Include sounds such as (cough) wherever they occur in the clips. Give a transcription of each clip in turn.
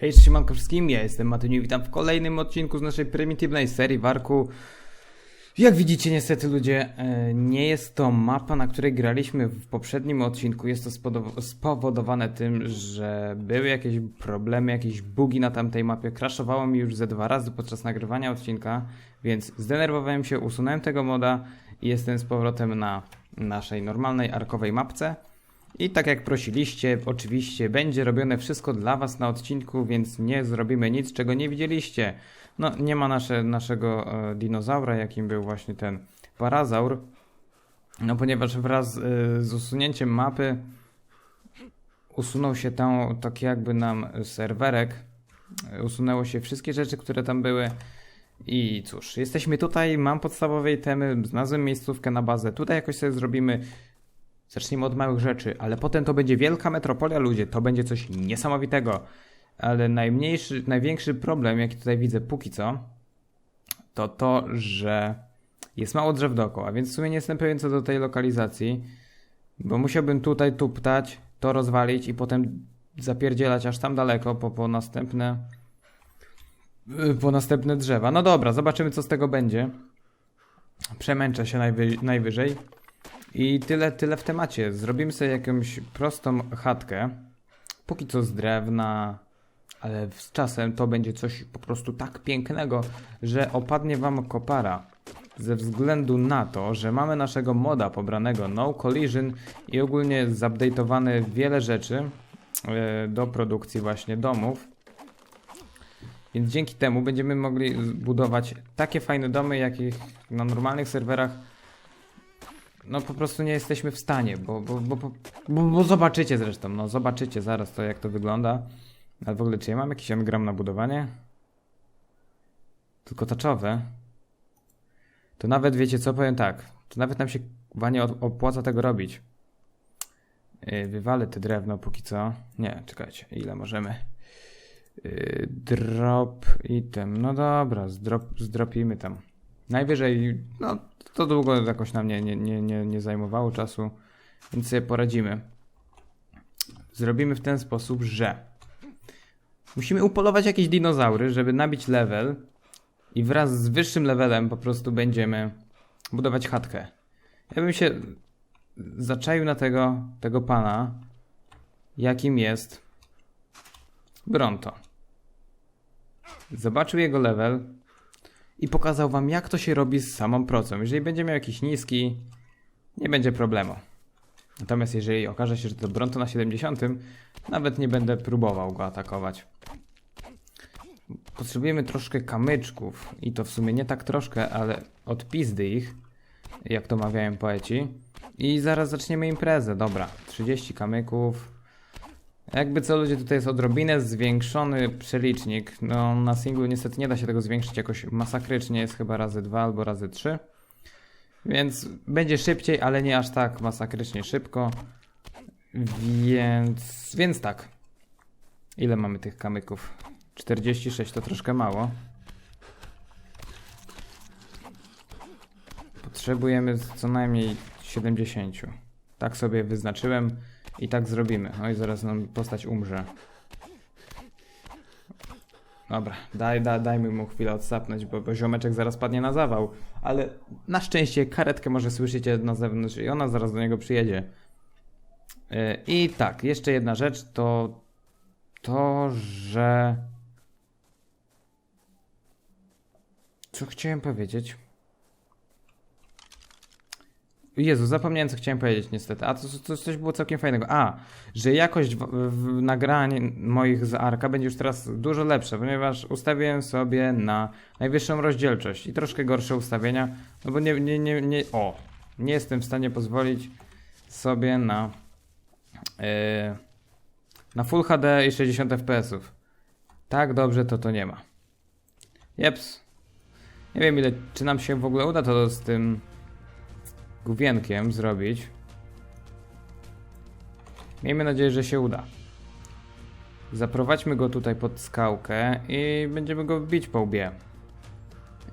Hej, siemanko wszystkim, ja jestem Matyniu witam w kolejnym odcinku z naszej prymitywnej serii Warku. Jak widzicie, niestety ludzie, e, nie jest to mapa, na której graliśmy w poprzednim odcinku. Jest to spowodowane tym, że były jakieś problemy, jakieś bugi na tamtej mapie. Crashowało mi już ze dwa razy podczas nagrywania odcinka, więc zdenerwowałem się, usunąłem tego moda i jestem z powrotem na naszej normalnej arkowej mapce. I tak jak prosiliście, oczywiście będzie robione wszystko dla Was na odcinku, więc nie zrobimy nic, czego nie widzieliście. No, nie ma nasze, naszego e, dinozaura, jakim był właśnie ten parazaur. No, ponieważ wraz e, z usunięciem mapy usunął się tam tak jakby nam serwerek. E, Usunęło się wszystkie rzeczy, które tam były. I cóż, jesteśmy tutaj, mam podstawowe temy, znalazłem miejscówkę na bazę. Tutaj jakoś sobie zrobimy Zaczniemy od małych rzeczy, ale potem to będzie wielka metropolia, ludzie. To będzie coś niesamowitego. Ale najmniejszy, największy problem, jaki tutaj widzę póki co, to to, że jest mało drzew dookoła, więc w sumie nie jestem pewien co do tej lokalizacji, bo musiałbym tutaj tuptać, to rozwalić i potem zapierdzielać aż tam daleko po, po następne y, po następne drzewa. No dobra, zobaczymy co z tego będzie. Przemęczę się najwy, najwyżej. I tyle, tyle w temacie. Zrobimy sobie jakąś prostą chatkę. Póki co z drewna, ale z czasem to będzie coś po prostu tak pięknego, że opadnie wam kopara. Ze względu na to, że mamy naszego moda pobranego No Collision i ogólnie zupdate'owane wiele rzeczy e, do produkcji właśnie domów. Więc dzięki temu będziemy mogli budować takie fajne domy, jakich na normalnych serwerach no po prostu nie jesteśmy w stanie, bo, bo, bo, bo, bo, bo zobaczycie zresztą, no zobaczycie zaraz to jak to wygląda. Ale w ogóle czy ja mam jakiś engram na budowanie? Tylko taczowe. To nawet wiecie co, powiem tak, to nawet nam się chyba nie od- opłaca tego robić. Yy, wywalę te drewno póki co. Nie, czekajcie, ile możemy? Yy, drop item, no dobra, zdrop, zdropimy tam. Najwyżej, no to długo jakoś nam nie, nie, nie, nie, nie zajmowało czasu, więc sobie poradzimy. Zrobimy w ten sposób, że musimy upolować jakieś dinozaury, żeby nabić level i wraz z wyższym levelem po prostu będziemy budować chatkę. Ja bym się zaczaił na tego, tego pana, jakim jest Bronto. Zobaczył jego level, i pokazał wam, jak to się robi z samą procą. Jeżeli będzie miał jakiś niski, nie będzie problemu. Natomiast jeżeli okaże się, że to Bronto na 70, nawet nie będę próbował go atakować. Potrzebujemy troszkę kamyczków i to w sumie nie tak troszkę, ale od pizdy ich, jak to mawiają poeci. I zaraz zaczniemy imprezę. Dobra, 30 kamyków. Jakby co ludzie, tutaj jest odrobinę zwiększony przelicznik. No na singlu niestety nie da się tego zwiększyć jakoś masakrycznie, jest chyba razy dwa albo razy trzy. Więc będzie szybciej, ale nie aż tak masakrycznie szybko. Więc, więc tak. Ile mamy tych kamyków? 46 to troszkę mało. Potrzebujemy co najmniej 70. Tak sobie wyznaczyłem. I tak zrobimy. Oj, zaraz nam postać umrze. Dobra, daj, daj, dajmy mu chwilę odsapnąć, bo, bo ziomeczek zaraz padnie na zawał. Ale na szczęście karetkę może słyszycie na zewnątrz i ona zaraz do niego przyjedzie. Yy, I tak, jeszcze jedna rzecz to to, że... Co chciałem powiedzieć? Jezu, zapomniałem co chciałem powiedzieć niestety. A to, to coś było całkiem fajnego. A, że jakość w, w nagrań moich z Arka będzie już teraz dużo lepsza, ponieważ ustawiłem sobie na najwyższą rozdzielczość i troszkę gorsze ustawienia, no bo nie, nie, nie, nie o, nie jestem w stanie pozwolić sobie na yy, na Full HD i 60 fps. Tak dobrze to to nie ma. Jeps. Nie wiem ile, czy nam się w ogóle uda to z tym główienkiem zrobić. Miejmy nadzieję, że się uda. Zaprowadźmy go tutaj pod skałkę i będziemy go bić po łbie.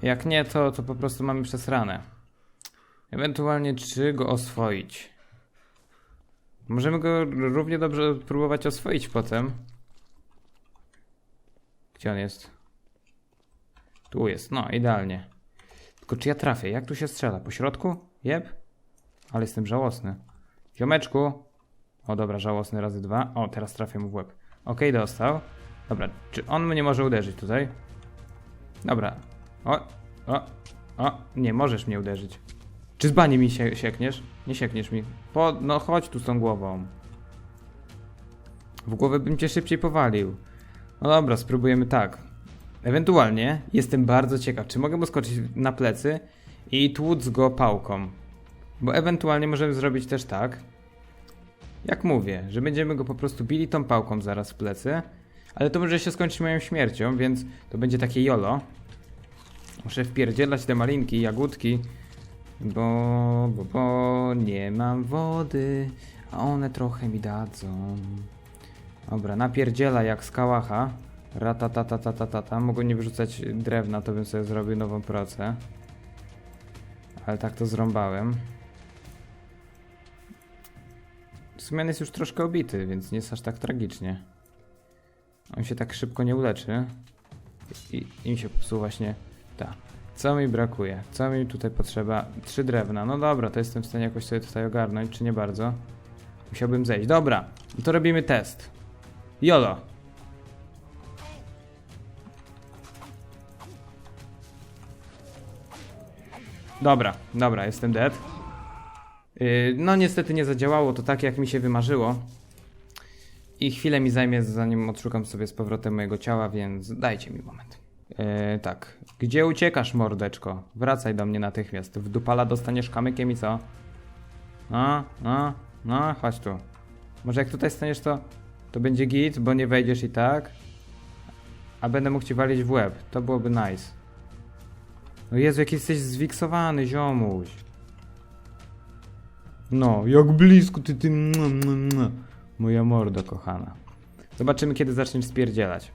Jak nie, to, to po prostu mamy przesrane. Ewentualnie czy go oswoić. Możemy go równie dobrze próbować oswoić potem. Gdzie on jest? Tu jest, no idealnie. Tylko czy ja trafię? Jak tu się strzela? Po środku? Jeb? Ale jestem żałosny. Ziomeczku. O dobra, żałosny razy dwa. O, teraz trafię mu w łeb. Okej, dostał. Dobra, czy on mnie może uderzyć tutaj? Dobra. O, o, o, nie, możesz mnie uderzyć. Czy z bani mi się siekniesz? Nie siekniesz mi. Po, no chodź tu z tą głową. W głowę bym cię szybciej powalił. No dobra, spróbujemy tak. Ewentualnie jestem bardzo ciekaw, czy mogę mu skoczyć na plecy i tłuc go pałką. Bo ewentualnie możemy zrobić też tak, jak mówię, że będziemy go po prostu bili tą pałką zaraz w plecy, ale to może się skończyć moją śmiercią, więc to będzie takie jolo. Muszę wpierdzielać te malinki, jagódki, bo, bo, bo nie mam wody, a one trochę mi dadzą. Dobra, napierdziela jak z kałacha. Ratatatatata. Mogłem nie wyrzucać drewna, to bym sobie zrobił nową procę. Ale tak to zrąbałem. Sumie on jest już troszkę obity, więc nie jest aż tak tragicznie. On się tak szybko nie uleczy. I im się popsuł właśnie ta. Co mi brakuje? Co mi tutaj potrzeba? Trzy drewna. No dobra, to jestem w stanie jakoś sobie tutaj ogarnąć, czy nie bardzo? Musiałbym zejść. Dobra, to robimy test. Jolo. Dobra, dobra, jestem dead. Yy, no niestety nie zadziałało to tak, jak mi się wymarzyło. I chwilę mi zajmie, zanim odszukam sobie z powrotem mojego ciała, więc dajcie mi moment. Yy, tak. Gdzie uciekasz, mordeczko? Wracaj do mnie natychmiast. W dupala dostaniesz kamykiem i co? No, no, no, chodź tu. Może jak tutaj staniesz, to, to będzie git, bo nie wejdziesz i tak. A będę mógł ci walić w łeb. To byłoby nice. No Jezu, jak jesteś zwiksowany, ziomuś. No, jak blisko ty, ty, mua, mua, mua. moja mordo kochana. Zobaczymy, kiedy zaczniesz spierdzielać.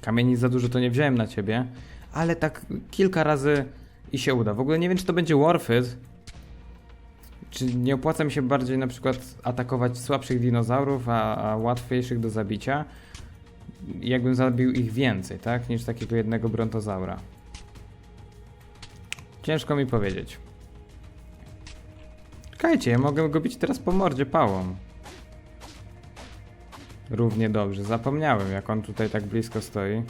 Kamieni za dużo to nie wziąłem na ciebie, ale tak kilka razy i się uda. W ogóle nie wiem, czy to będzie worth it. Czy nie opłaca mi się bardziej na przykład atakować słabszych dinozaurów, a, a łatwiejszych do zabicia? Jakbym zabił ich więcej, tak? Niż takiego jednego brontozaura. Ciężko mi powiedzieć. Czekajcie, ja mogę go bić teraz po mordzie pałą. Równie dobrze. Zapomniałem, jak on tutaj tak blisko stoi.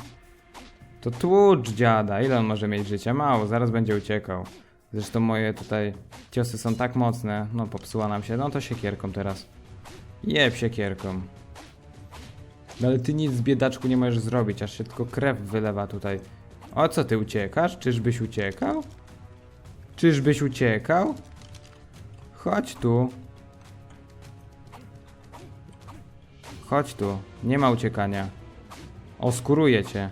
To tłucz dziada. Ile on może mieć życia? Mało, zaraz będzie uciekał. Zresztą moje tutaj ciosy są tak mocne. No, popsuła nam się. No to siekierką teraz. Jeb siekierką. No ale ty nic, biedaczku, nie możesz zrobić, aż się tylko krew wylewa tutaj. O co ty uciekasz? Czyżbyś uciekał? Czyżbyś uciekał? Chodź tu. Chodź tu. Nie ma uciekania. Oskuruję cię.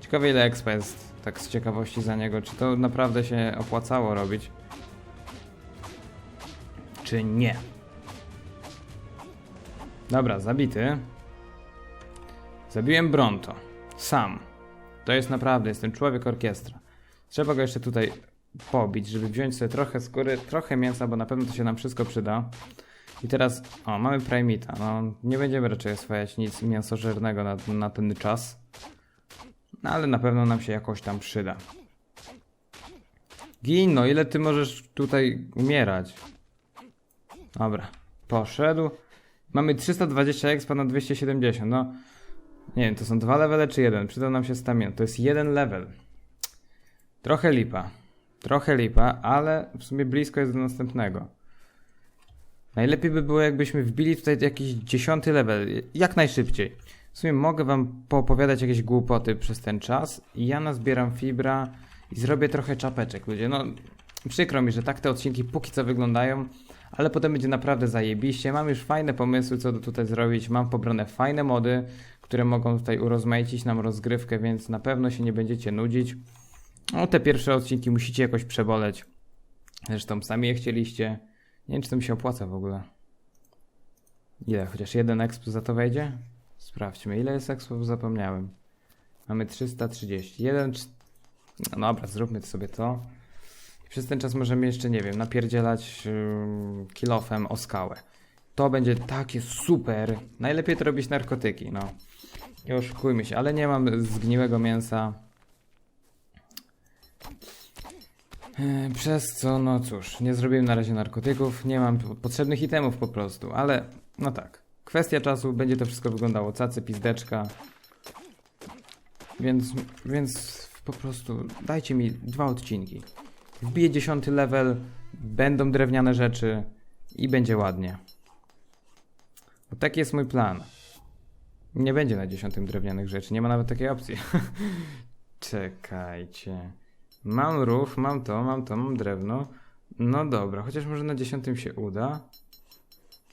Ciekawe ile expa jest, tak z ciekawości za niego. Czy to naprawdę się opłacało robić? Czy nie? Dobra, zabity. Zabiłem Bronto. Sam. To jest naprawdę, jestem człowiek orkiestra. Trzeba go jeszcze tutaj pobić, żeby wziąć sobie trochę skóry, trochę mięsa, bo na pewno to się nam wszystko przyda. I teraz, o, mamy Primita. No, nie będziemy raczej oswajać nic mięsożernego na, na ten czas. No, ale na pewno nam się jakoś tam przyda. Gin, no ile ty możesz tutaj umierać? Dobra, poszedł. Mamy 320 expa na 270, no. Nie wiem, to są dwa levele czy jeden? Przyda nam się stamina. To jest jeden level. Trochę lipa. Trochę lipa, ale w sumie blisko jest do następnego. Najlepiej by było, jakbyśmy wbili tutaj jakiś dziesiąty level. Jak najszybciej. W sumie mogę wam poopowiadać jakieś głupoty przez ten czas. Ja nazbieram fibra i zrobię trochę czapeczek, ludzie. No, przykro mi, że tak te odcinki póki co wyglądają, ale potem będzie naprawdę zajebiście. Mam już fajne pomysły, co do tutaj zrobić. Mam pobrane fajne mody, które mogą tutaj urozmaicić nam rozgrywkę, więc na pewno się nie będziecie nudzić. No, te pierwsze odcinki musicie jakoś przeboleć. Zresztą sami je chcieliście. Nie wiem, czy to mi się opłaca w ogóle. Ile? Chociaż jeden exp za to wejdzie? Sprawdźmy. Ile jest expów? Zapomniałem. Mamy 330. Jeden... No dobra, zróbmy sobie to. I przez ten czas możemy jeszcze, nie wiem, napierdzielać yy, kilofem o skałę. To będzie takie super. Najlepiej to robić narkotyki, no. Nie oszukujmy się, ale nie mam zgniłego mięsa. E, Przez co, no cóż, nie zrobiłem na razie narkotyków, nie mam po- potrzebnych itemów po prostu, ale no tak. Kwestia czasu, będzie to wszystko wyglądało cacy, pizdeczka. Więc, więc po prostu dajcie mi dwa odcinki. Wbiję dziesiąty level, będą drewniane rzeczy i będzie ładnie. Bo taki jest mój plan. Nie będzie na dziesiątym drewnianych rzeczy, nie ma nawet takiej opcji. (laughs) Czekajcie. Mam rów, mam to, mam to, mam drewno. No dobra, chociaż może na dziesiątym się uda.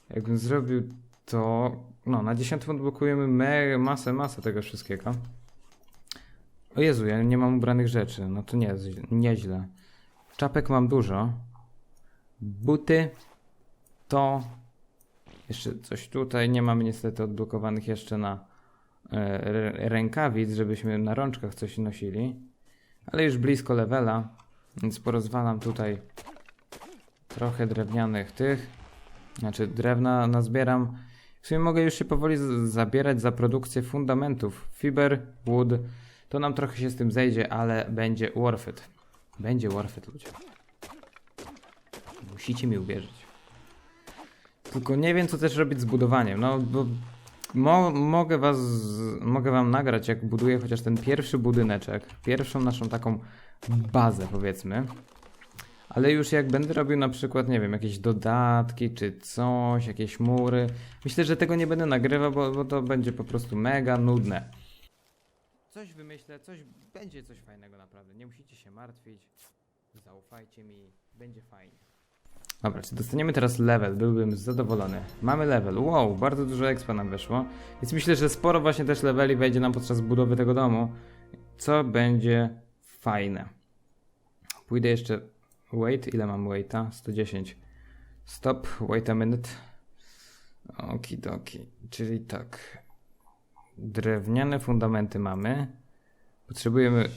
Jakbym zrobił to... No, na dziesiątym odblokujemy me- masę, masę tego wszystkiego. O Jezu, ja nie mam ubranych rzeczy. No to nie, nieźle. Czapek mam dużo. Buty to... Jeszcze coś tutaj. Nie mamy niestety odblokowanych jeszcze na e, rękawic, żebyśmy na rączkach coś nosili. Ale już blisko levela, więc porozwalam tutaj trochę drewnianych tych. Znaczy drewna nazbieram. W sumie mogę już się powoli zabierać za produkcję fundamentów. Fiber, wood. To nam trochę się z tym zejdzie, ale będzie worth it. Będzie worth it, ludzie. Musicie mi uwierzyć. Tylko nie wiem, co też robić z budowaniem. No, bo mo mogę was, mogę wam nagrać, jak buduję chociaż ten pierwszy budyneczek. Pierwszą naszą taką bazę, powiedzmy. Ale już jak będę robił na przykład, nie wiem, jakieś dodatki czy coś, jakieś mury. Myślę, że tego nie będę nagrywał, bo, bo to będzie po prostu mega nudne. Coś wymyślę, coś będzie coś fajnego naprawdę. Nie musicie się martwić. Zaufajcie mi, będzie fajnie. Dobra, czy dostaniemy teraz level? Byłbym zadowolony. Mamy level. Wow, bardzo dużo expa nam weszło. Więc myślę, że sporo właśnie też leveli wejdzie nam podczas budowy tego domu. Co będzie fajne. Pójdę jeszcze. Wait, ile mam waita? 110. Stop, wait a minute. Okidoki. Czyli tak. Drewniane fundamenty mamy. Potrzebujemy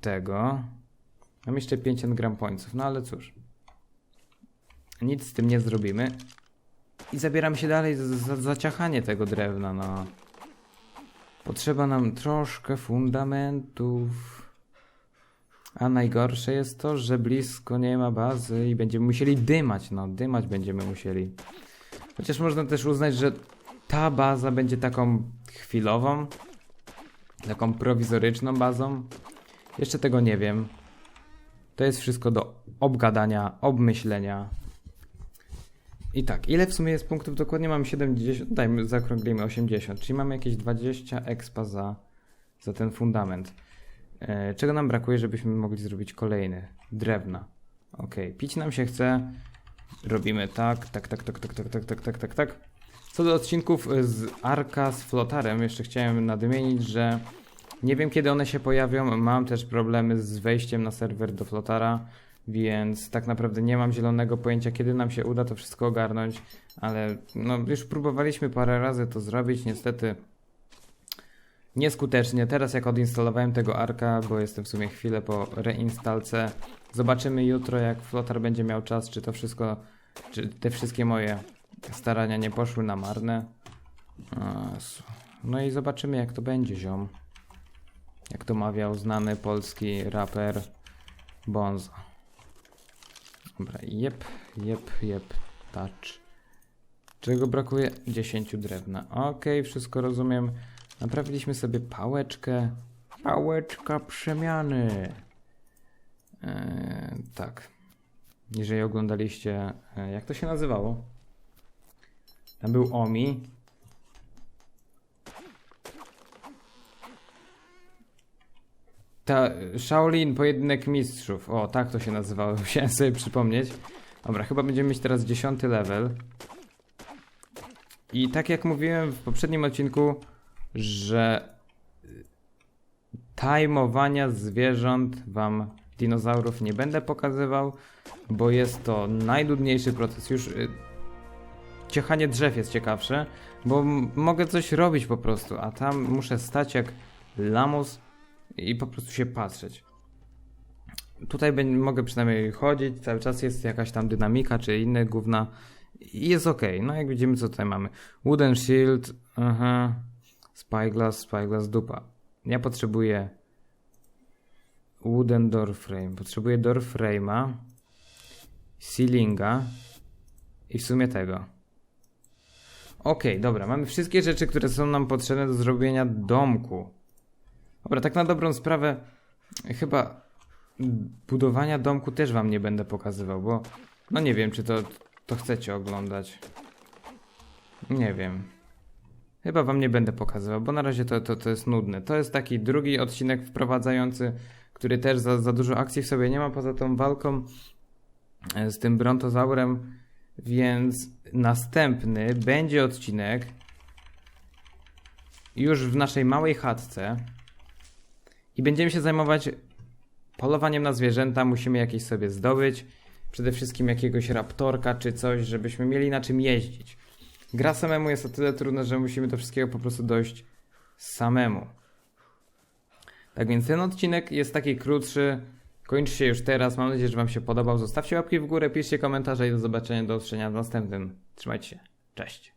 tego. Mam jeszcze 50 gram pońców, no ale cóż. Nic z tym nie zrobimy. I zabieramy się dalej za, za zaciachanie tego drewna, no. Potrzeba nam troszkę fundamentów. A najgorsze jest to, że blisko nie ma bazy i będziemy musieli dymać, no. Dymać będziemy musieli. Chociaż można też uznać, że ta baza będzie taką chwilową, taką prowizoryczną bazą. Jeszcze tego nie wiem. To jest wszystko do obgadania, obmyślenia. I tak, ile w sumie jest punktów? Dokładnie mam 70, dajmy, zaokrąglimy 80, czyli mamy jakieś 20 expa za, za ten fundament. E, czego nam brakuje, żebyśmy mogli zrobić kolejny? Drewna. Ok, pić nam się chce. Robimy tak, tak, tak, tak, tak, tak, tak, tak, tak, tak, tak. Co do odcinków z Arka z Flotarem, jeszcze chciałem nadmienić, że nie wiem kiedy one się pojawią. Mam też problemy z wejściem na serwer do Flotara, więc tak naprawdę nie mam zielonego pojęcia kiedy nam się uda to wszystko ogarnąć, ale no już próbowaliśmy parę razy to zrobić, niestety nieskutecznie. Teraz jak odinstalowałem tego Arka, bo jestem w sumie chwilę po reinstalce, zobaczymy jutro jak Flotar będzie miał czas, czy to wszystko, czy te wszystkie moje starania nie poszły na marne. No i zobaczymy jak to będzie, ziom. Jak to mawiał znany polski raper Bonzo. Dobra, jep, jep, jep, touch. Czego brakuje? 10 drewna. Okej, wszystko rozumiem. Naprawiliśmy sobie pałeczkę. Pałeczka przemiany. Eee, tak. Jeżeli oglądaliście, e, jak to się nazywało? Tam był Omi. Ta Shaolin, pojedynek mistrzów. O, tak to się nazywało, (laughs) musiałem sobie przypomnieć. Dobra, chyba będziemy mieć teraz 10 level. I tak jak mówiłem w poprzednim odcinku, że tajmowania zwierząt wam dinozaurów nie będę pokazywał, bo jest to najdudniejszy proces. Już y, ciechanie drzew jest ciekawsze, bo mogę coś robić po prostu, a tam muszę stać jak lamus i po prostu się patrzeć. Tutaj bę- mogę przynajmniej chodzić, cały czas jest jakaś tam dynamika czy inne gówna i jest ok. No jak widzimy co tutaj mamy. Wooden shield, aha. Spyglass, Spyglass, dupa. Ja potrzebuję wooden door frame. Potrzebuję door frame'a, ceilinga i w sumie tego. Okej, dobra, mamy wszystkie rzeczy, które są nam potrzebne do zrobienia domku. Dobra, tak na dobrą sprawę, chyba budowania domku też wam nie będę pokazywał, bo no nie wiem, czy to, to chcecie oglądać. Nie wiem. Chyba wam nie będę pokazywał, bo na razie to, to, to jest nudne. To jest taki drugi odcinek wprowadzający, który też za, za dużo akcji w sobie nie ma poza tą walką e, z tym brontozaurem, więc następny będzie odcinek już w naszej małej chatce i będziemy się zajmować polowaniem na zwierzęta. Musimy jakieś sobie zdobyć, przede wszystkim jakiegoś raptorka czy coś, żebyśmy mieli na czym jeździć. Gra samemu jest o tyle trudna, że musimy do wszystkiego po prostu dojść samemu. Tak więc ten odcinek jest taki krótszy. Kończy się już teraz. Mam nadzieję, że Wam się podobał. Zostawcie łapki w górę, piszcie komentarze i do zobaczenia, do usłyszenia w następnym. Trzymajcie się. Cześć.